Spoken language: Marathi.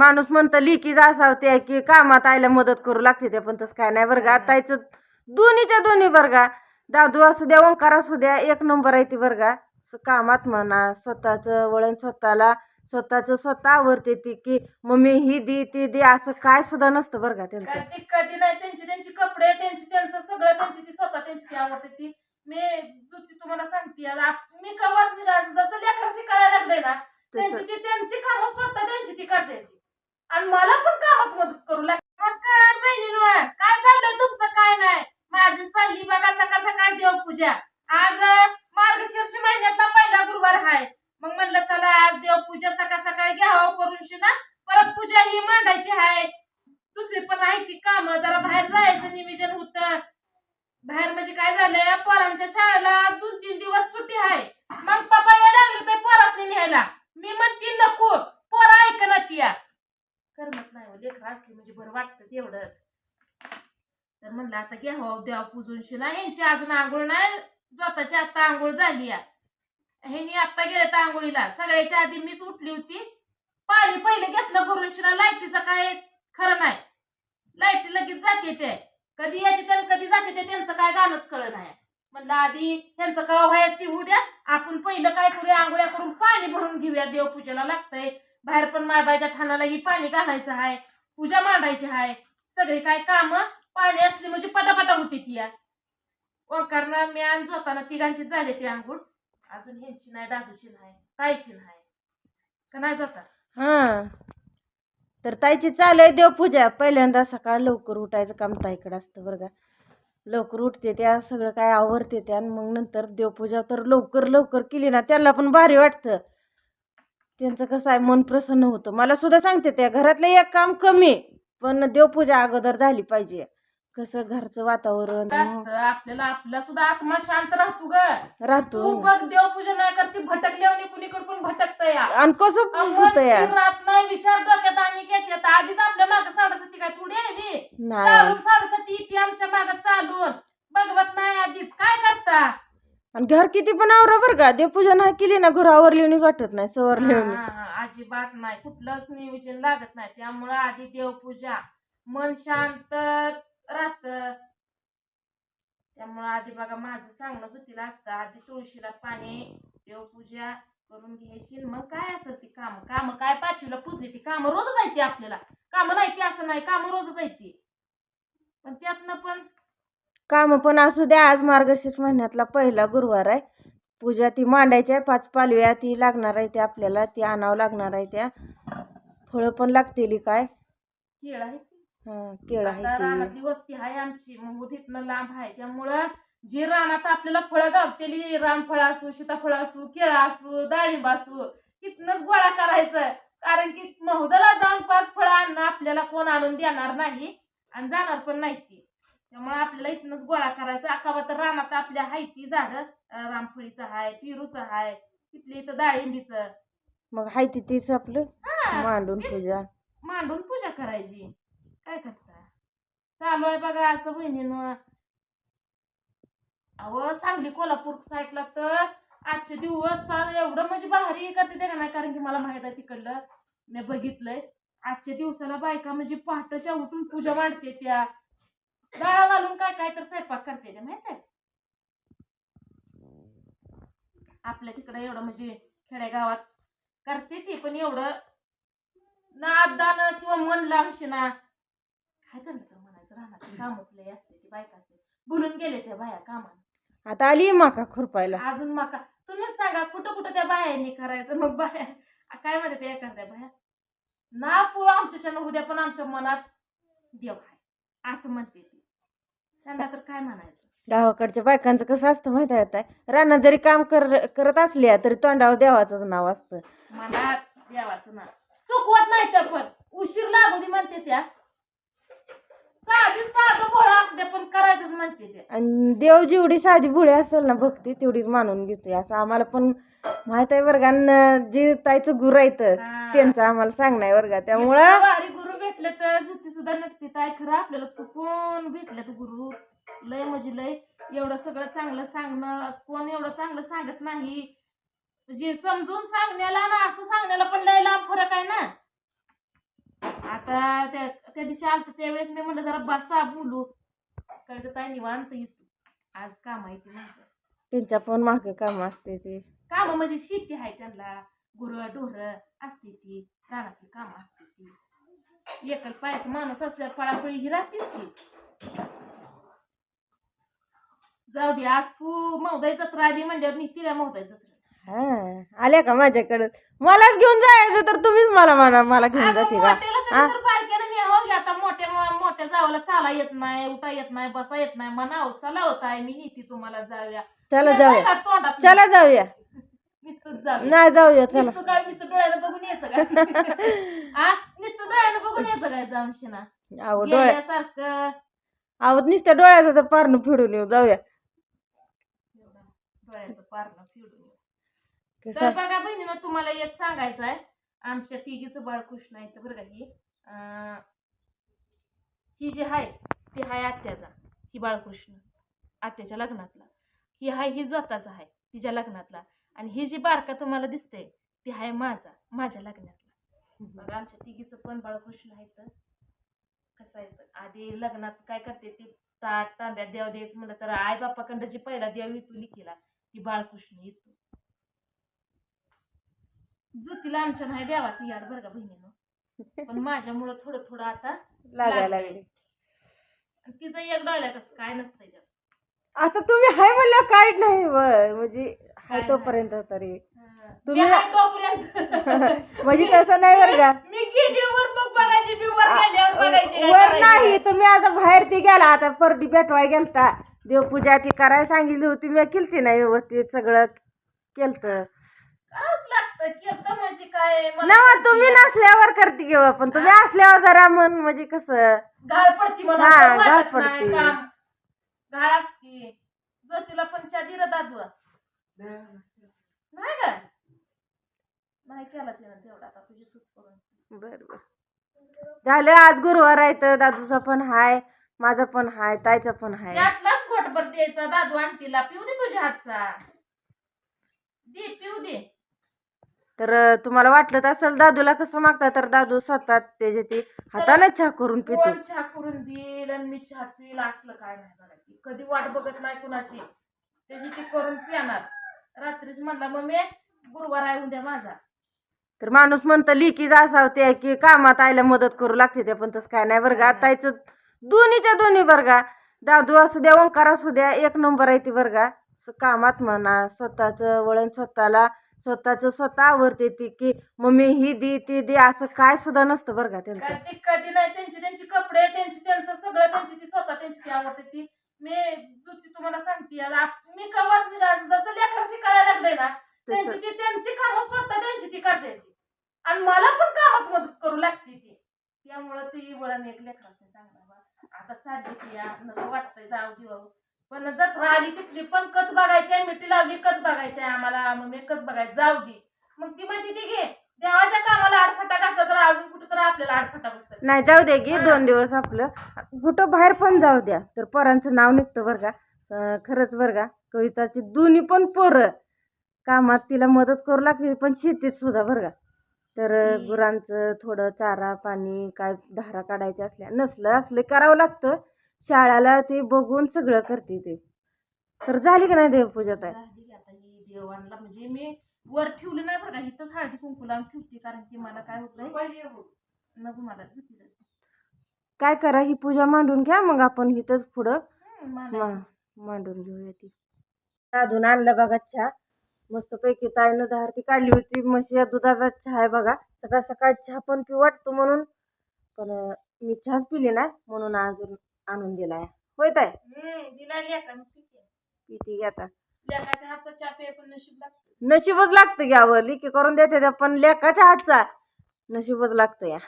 माणूस म्हणतं लिकीच असावं ते की कामात आयला मदत करू लागते ते. पण तसं काय नाही बरं का. ताईचं दोन्हीच्या दोन्ही बरं का. दादू असू द्या ओंकार असू द्या एक नंबर आहे ती बरं का. स- कामात म्हणा स्वतःचं वळण स्वतःला स्वतःचं स्वतः आवडते ती की मम्मी ही दी ती दी असं काय सुद्धा नसतं बरं का त्यांचं. कधी नाही त्यांची त्यांची कपडे त्यांची त्यांचं सगळं त्यांची ती स्वतः त्यांची ती आवडते ती. मी तुम्हाला सांगते आता आप- मी कवाच निघा जसं लेकरांनी कळायला लागलंय ना त्यांची ती त्यांची कामं स्वतः त्यांची ती करते ती. आणि मला पण कामात मदत करू लागते नमस्कार बहिणींनो काय चाललंय तुमचं काय नाही? माझी चालली बघा सकाळ सकाळ देवपूजा. आज मार्गशीर्ष महिन्यातला पहिला गुरुवार आहे. मग म्हणलं चला आज देवपूजा सकाळ सकाळी घ्यावं करून शिना. परत पूजा ही मांडायची आहे. दुसरी पण आहे ती काम जरा बाहेर जायचं नियोजन होतं. बाहेर म्हणजे काय झालंय पोरांच्या शाळेला दोन तीन दिवस सुट्टी आहे मग पप्पा यायला लागले तर पोरासनी न्यायला मी म्हणते नको पोरं ऐक ना तिया करमत नाही हो, लेकरं असली म्हणजे बरं वाटतं तेवढंच तर म्हणलं आता घ्यावं हो, देवा पुजून शिला. यांची अजून आंघोळ नाही स्वतःची आता आंघोळ झाली आहे. ह्यांनी आता गेले तर आंघोळीला. सगळ्याच्या आधी मीच उठली होती. पाणी पहिलं घेतलं भरून शिला. लाईटीचं काय खरं नाही. लाइट लगेच जाते ते. कधी येते तर कधी जाते ते त्यांचं काय गाणंच कळत नाही. म्हणलं आधी त्यांचं कवा व्हायच ती उद्या द्या. आपण पहिलं काय करूया? आंघोळ्या करून पाणी भरून घेऊया. देवपूजेला लागतंय. बाहेर पण मायबाईच्या ठाणालाही पाणी घालायचं आहे. पूजा मांडायची आहे. सगळी काय काम पाणी असली म्हणजे पटापटा होती ती या ओंकारनं मी आणि झोताना तिघांची झाली ती अंघोळ अजून ह्यांची नाही दादूची नाही ताईची नाही. का नाही जाता हां. तर ताईची चालू आहे देवपूजा. पहिल्यांदा सकाळ लवकर उठायचं काम ताईकडे असतं बरं का. लवकर उठते त्या सगळं काय आवरते त्या आणि मग नंतर देवपूजा तर लवकर लवकर केली ना त्यांना पण भारी वाटतं. त्यांचं कसं आहे मन प्रसन्न होतं. मला सुद्धा सांगते त्या घरातलं एक काम कमी पण देवपूजा अगोदर झाली पाहिजे. कसं घरचं वातावरण असतं? आपल्याला आपला सुद्धा आत्मा शांत राहतो ग. राहतो. बघ देवपूजा नाही करते भटकल्यावर कुणीकडे पण भटकत या. आणि कसं होतं या. राहत नाही विचार डोक्यात आणि घेते आधीच आपल्या मागे साडेसाती काय थोडी आहे बी? नाही. चालून साडेसाती येते आमच्या मागे चालून. बघवत नाही आधीच. काय करता? आणि घर किती पण आवरा बरं का. देवपूजा नाही केली ना घर आवरली वाटत नाही सवरली हा, हा, हा, अजिबात नाही. कुठलंच नियोजन लागत नाही. त्यामुळं आधी देवपूजा. मन शांत राहत. त्यामुळं आधी बघा माझं सांगणं जुतीला असतं. आधी तुळशीला पाणी देवपूजा करून घ्यायची मग काय असेल ती काम? काम काय? पाचवीला पुजली ती काम रोजच आहे ती आपल्याला. काम नाही ती असं नाही काम रोजच आहे ती. पण त्यातनं पण काम पण असू द्या आज मार्गशीर्ष महिन्यातला पहिला गुरुवार आहे. पूजा ती मांडायची आहे पाच पालव्या ती लागणार आहे त्या आपल्याला ती आणावं लागणार आहे त्या. फळं पण लागतील काय? केळ आहे हं, केळ आहे आता ती. रानातली वस्ती आहे आमची मग तिथनं लांब आहे. त्यामुळं जे रानात आपल्याला फळं गावतेली रामफळ असू सीताफळ असू केळं असू डाळिंब असू तिथनंच गोळा करायचं कारण की महुदला जाऊन पाच फळं आणणं आपल्याला कोण आणून देणार नाही आणि जाणार पण नाही ती. त्यामुळे आपल्याला इथनंच गोळा करायचा. अखावा तर रानात आपल्या हाय ती झाडं. अं, रामफळीचं आहे पेरूचं आहे तिथली इथं डाळिंबीचं. मग हाय ती तीच आपलं? हा, मांडून पूजा. मांडून पूजा करायची. काय करता चालू आहे बघा असं बहिणीनं. अहो सांगली कोल्हापूर साईडला तर आजचे दिवस एवढं म्हणजे भारी करते ते नाही? कारण की मला माहीत आहे तिकडलं. मी बघितलंय. आजच्या दिवसाला बायका म्हणजे पहाटच्या उठून पूजा मांडते त्या. गाळा घालून काय काय तर स्वयंपाक करते त्या माहीत आहे? आपल्या तिकडं एवढं म्हणजे खेडेगावात करते ती पण एवढं ना दान किंवा मन लावशी ना काय करणार तर म्हणायचं राहणार कामच लय असते ती बायका असते. बोलून गेले त्या बाया कामाला. आता आली माका खुरपायला. अजून मका. तुम्हीच सांगा कुठं कुठं त्या बायांनी करायचं? मग बाया आ, काय म्हणते त्या एखाद्या बाया? ना पू आमच्याच्या उद्या पण आमच्या मनात देव आहे. असं म्हणते ती. त्यांना तर काय म्हणायचं? गावाकडच्या बायकांचं कसं असतं माहिती आहे आता? रानात जरी काम कर करत असल्या तरी तोंडावर देवाचंच नाव असतं. मनात देवाचं ना चुकवत नाही त्या पण. उशीर लागू दे म्हणते त्या. साधी साधं भोळा असू दे पण करायचंच म्हणते आणि देव जेवढी साधी भोळी असेल ना भक्ती तेवढीच मानून घेतोय. असं आम्हाला पण माहीत आहे वर्गानं जे ताईचं गुरु आहे तर हा. त्यांचं आम्हाला सांगणं आहे वर्गा इतकं त्यामुळं भारी गुरु भेटले तर जुती सुद्धा नक्की काय खरं आपल्याला चुकून भेटले तर गुरु. लय म्हणजे लय. एवढं सगळं चांगलं सांगणं कोण एवढं चांगलं सांगत नाही. जे समजून सांगण्याला ना असं सांगण्याला पण लय लांब फरक आहे ना. आता त्या त्या दिवशी आलत त्यावेळेस मी म्हणलं जरा बसा बोलू. कळत काय निवांत येतो आज काम आहे ते म्हणतात त्यांच्या पण मागे काम असते ते. काम म्हणजे शेती आहे त्यांना. गुरं ढोरं असते ती. रानातली काम असते ती. एकल पायाचं माणूस असल्यावर पळापळी ही राहतेच की. जाऊ दे आज तू मौदाई जत्रा आली म्हणल्यावर निघती का मौदाई जत्रा हा आल्या का माझ्याकडे? मलाच घेऊन जायचं तर तुम्हीच मला म्हणा मला घेऊन जाते का? हा? आता. मोठ्या मोठ्या जावाला चाला येत नाही उठा येत नाही बसा येत नाही. म्हणावं चला होत आहे मी नेते तुम्हाला जाऊया. चला जाऊया? चला जाऊया. नाही जाऊया चला. काय बघून यायचं हा बघून यायचं काय जाऊन शिना अहो डोळ्या गेल्यासारखं. अहो नुसत्या डोळ्याचं तर पारणं फिरून येऊ. जाऊया. डोळ्याचं पारणं. तर बघा बहिणीनं तुम्हाला एक सांगायचं आहे. आमच्या तिघीचं बाळकृष्ण आहे तर बरं का ही. ही जी आहे ती आहे आत्याचा ही बाळकृष्ण. आत्याच्या लग्नातला. ही आहे ही स्वतःचा आहे तिच्या लग्नातला. आणि ही जी बारका तुम्हाला दिसते ती आहे माझा माझ्या लग्नातला. बघा आमच्या तिघीचं पण बाळकृष्ण आहे तर कसं आहे? तर आधी लग्नात काय करते ती? ताट तांब्यात देव द्यायचं म्हणलं तर आई बापाकडं जी पहिला देव येतो लिखीला ती बाळकृष्ण येतो. ज्योतीला आमच्या नाही देवाचं याड बरं का बहिणीनं. पण माझ्यामुळं थोडं थोडं आता लागायला. लागली. तिचं एक डोळ्या कसं काय नसतंय त्यात आता तुम्ही हाय म्हणल्या काय नाही व, म्हणजे हाय काय तोपर्यंत तरी. तुम्ही. म्हणजे तसं नाही बरं का. वर. नाही. तुम्ही आता बाहेर ती गेला आता परडी भेटवाय गेलता. देवपूजा ती करायला सांगितली होती मी केलती नाही व्यवस्थित सगळं केलत करावंच लागतं की एकदम म्हणजे काय? मला ना तुम्ही नसल्यावर करते घेऊ पण तुम्ही असल्यावर जरा मन म्हणजे कसं? घाळ पडती हा, असं घाळ वाटत नाही पडती. काम. घाळ असती. जर तिला पण चहा दिला दादू नाही का? नाही केला तिनं तेवढा आता तुझी सूट करून. बर बर. झालं आज गुरुवार आहे तर दादूचा पण हाय माझा पण हाय ताईचा पण हाय. यातलाच घोटभर द्यायचा दादू आणतीला पिऊ दे तुझ्या हातचा. दे पिऊ दे. तर तुम्हाला वाटलं असेल दादूला कसं मागता तर दादू स्वतः त्याचे ते हाताने चहा करून पितो. कोण चहा करून देईल आणि मी चहा पिईल असलं काय नाही करायची. कधी वाट बघत नाही कुणाची. त्याची ती करून पिणार. रात्रीच म्हणला मग मी गुरुवार आहे उद्या माझा. तर माणूस म्हणतं लिकीच असावं ते की कामात आयला मदत करू लागते ते पण तसं काय नाही बरं का. ताईचं दोन्हीच्या दोन्ही बरं का. दादू असू द्या ओंकार असू द्या एक नंबर आहे ती बरं का. कामात म्हणा स्वतःचं वळण स्वतःला स्वतःचं स्वतः आवडते ती की मम्मी ही दी ती दे असं काय सुद्धा नसतं बरं का त्यांचं. कारण ती कधी नाही त्यांची त्यांची कपडे त्यांची त्यांचं सगळं त्यांची ती स्वतः त्यांची ती आवडते ती. मी तुम्हाला सांगते आप- मी कवाच म्हणजे असं जसं लेकरांनी कळायला लागलंय ना त्यांची ती त्यांची कामं स्वतः त्यांची ती करते ती आणि मला पण कामात मदत करू लागते ती. त्यामुळं ती वळण एक लेकरांनी चांगला आता चालली ती या नको वाटतंय जाऊ देऊ पण जत्रा आली तिथली पण कच बघायची आहे मिठी लावली कच बघायची आहे आम्हाला. मग मी कच बघायची जाऊ दे. मग ती म्हणते ती घे देवाच्या कामाला आडफटा घातला तर अजून कुठं तर आपल्याला आडफटा बसेल. नाही जाऊ दे की दोन दिवस आपलं. कुठं बाहेर पण जाऊ द्या. तर पोरांचं नाव निघतं बरं का. खरंच बरं का. कविताची दोन्ही पण पोरं कामात तिला मदत करू लागते पण शेतीत सुद्धा बरं का. तर. गुरांचं थोडं चारा पाणी काय धारा काढायच्या असल्या नसलं असलं करावं लागतं. शाळेला ते बघून सगळं करते ते. तर झाली की नाही देवपूजा ताई? आता ही देवांना म्हणजे मी वर ठेवली नाही बरं का इथंच हळदी कुंकू लावून ठेवते कारण की मला काय होतंय नको मला झुती जाते. काय करा ही पूजा मांडून घ्या मग आपण इथंच पुढं. मा- मांडून घेऊया ती. साधून आणलं बघा चहा. मस्तपैकी ताईनं धारती काढली होती. म्हशीया दुधाचा चहा आहे बघा. सकाळ सकाळ चहा पण पिऊ वाटतो म्हणून. पण अं, मी चहाच पिली नाही म्हणून अजून आणून दिलाय होय ताय ठीक आहे. पिती. नशीबच लागतं घ्यावं लिकी करून देते पण लेकाच्या हातचा नशीबच लागतं या.